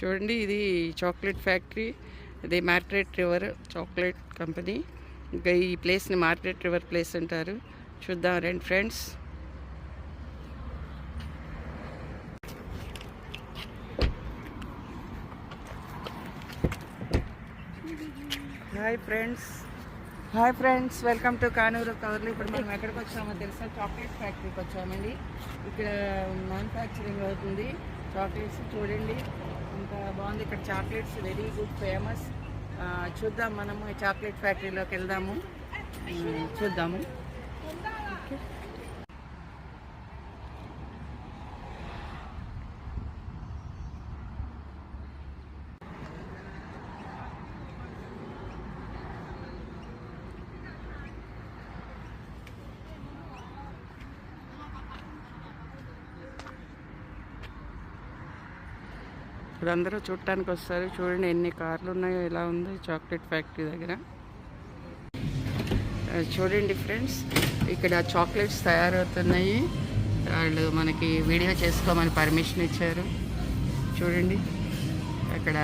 చూడండి ఇది chocolate factory ఇది మార్కెట్ రివర్ చాక్లెట్ కంపెనీ ఇంకా ఈ ప్లేస్ని మార్కెట్ రివర్ ప్లేస్ అంటారు. చూద్దాం రండి friends hi friends hi friends welcome to Kanuru కవర్లు ఇప్పుడు మనం ఎక్కడికి వచ్చామో తెలుసా? చాక్లెట్ ఫ్యాక్టరీకి వచ్చామండి. ఇక్కడ మ్యానుఫ్యాక్చరింగ్ అవుతుంది. చాక్లెట్స్ చూడండి. బాగుంది. ఇక్కడ చాక్లెట్స్ వెరీ గుడ్ ఫేమస్. చూద్దాం మనము చాక్లెట్ ఫ్యాక్టరీలోకి వెళ్దాము. చూద్దాము. ఇప్పుడు అందరూ చూడటానికి వస్తారు చూడండి ఎన్ని కార్లు ఉన్నాయో ఎలా ఉందో చాక్లెట్ ఫ్యాక్టరీ దగ్గర. చూడండి ఫ్రెండ్స్ ఇక్కడ చాక్లెట్స్ తయారవుతున్నాయి. వాళ్ళు మనకి వీడియో చేసుకోమని పర్మిషన్ ఇచ్చారు. చూడండి అక్కడ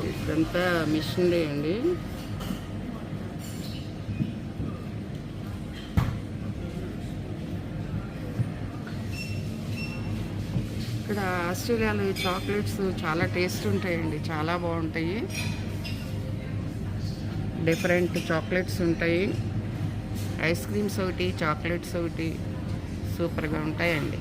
ఇదంతా మిషనరీ అండి. ఇక్కడ ఆస్ట్రేలియాలో ఈ చాక్లెట్స్ చాలా టేస్ట్ ఉంటాయండి చాలా బాగుంటాయి. డిఫరెంట్ చాక్లెట్స్ ఉంటాయి. ఐస్ క్రీమ్స్ ఒకటి చాక్లెట్స్ ఒకటి సూపర్గా ఉంటాయండి.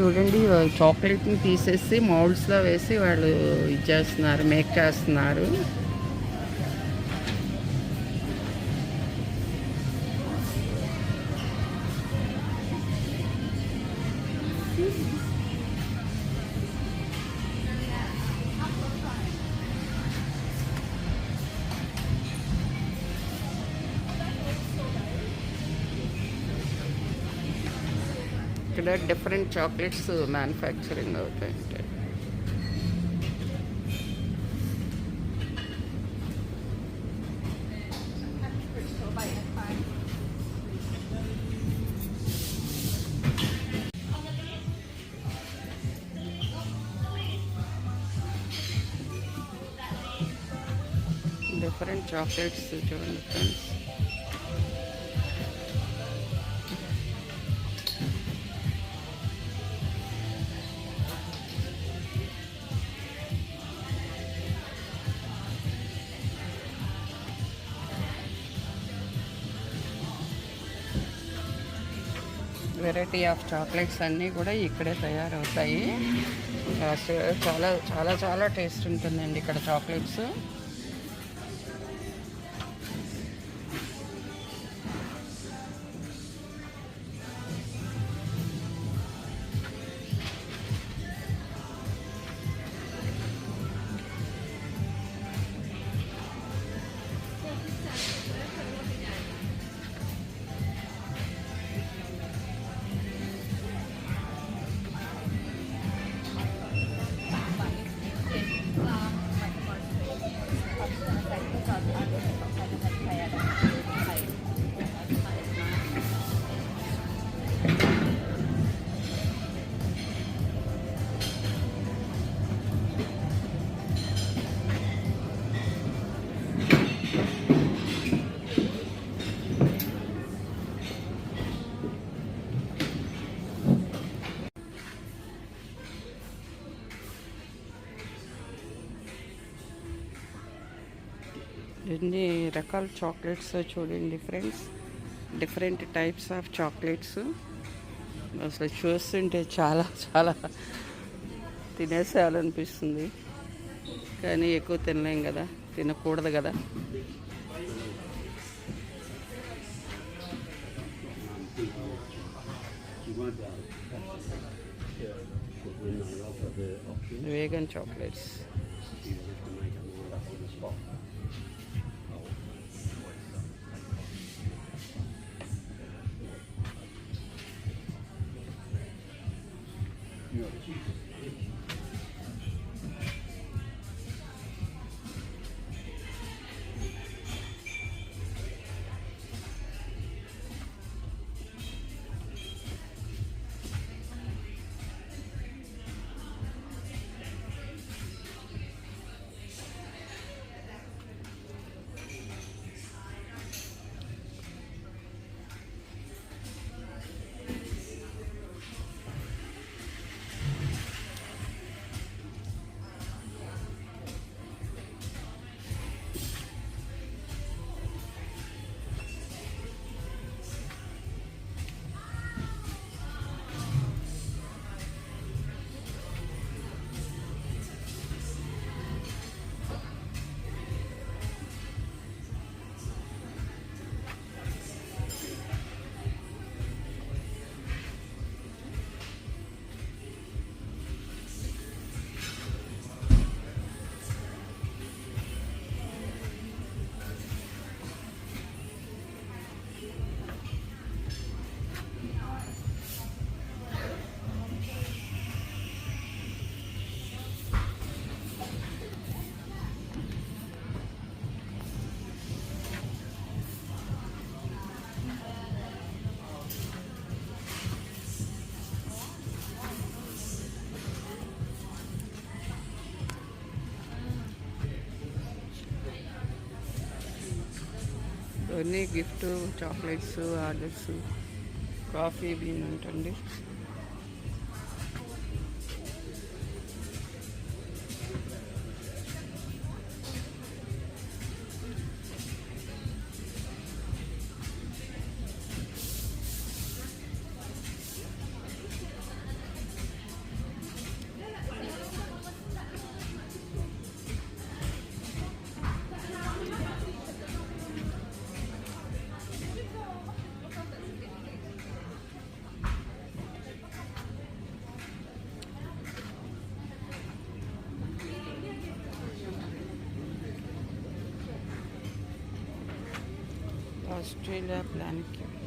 చూడండి చాక్లెట్ని తీసేసి మౌల్డ్స్లో వేసి వాళ్ళు ఇది చేస్తున్నారు మేక్ చేస్తున్నారు. ఇక్కడ డిఫరెంట్ చాక్లెట్స్ మ్యానుఫ్యాక్చరింగ్ అవుతాయి డిఫరెంట్ చాక్లెట్స్ చూడండి ఫ్రెండ్స్ వెరైటీ ఆఫ్ చాక్లెట్స్ అన్నీ కూడా ఇక్కడే తయారవుతాయి. చాలా చాలా చాలా టేస్ట్ ఉంటుందండి ఇక్కడ చాక్లెట్స్. ఎన్ని రకాల చాక్లెట్స్ చూడండి friends. Different types of chocolates. అసలు చూస్తుంటే చాలా చాలా తినేసేయాలనిపిస్తుంది. కానీ ఎక్కువ తినలేం కదా తినకూడదు కదా. వేగన్ చాక్లెట్స్ ఇవన్నీ gift chocolates orders coffee bean ఉంటుంది ऑस्ट्रेलिया प्लान किया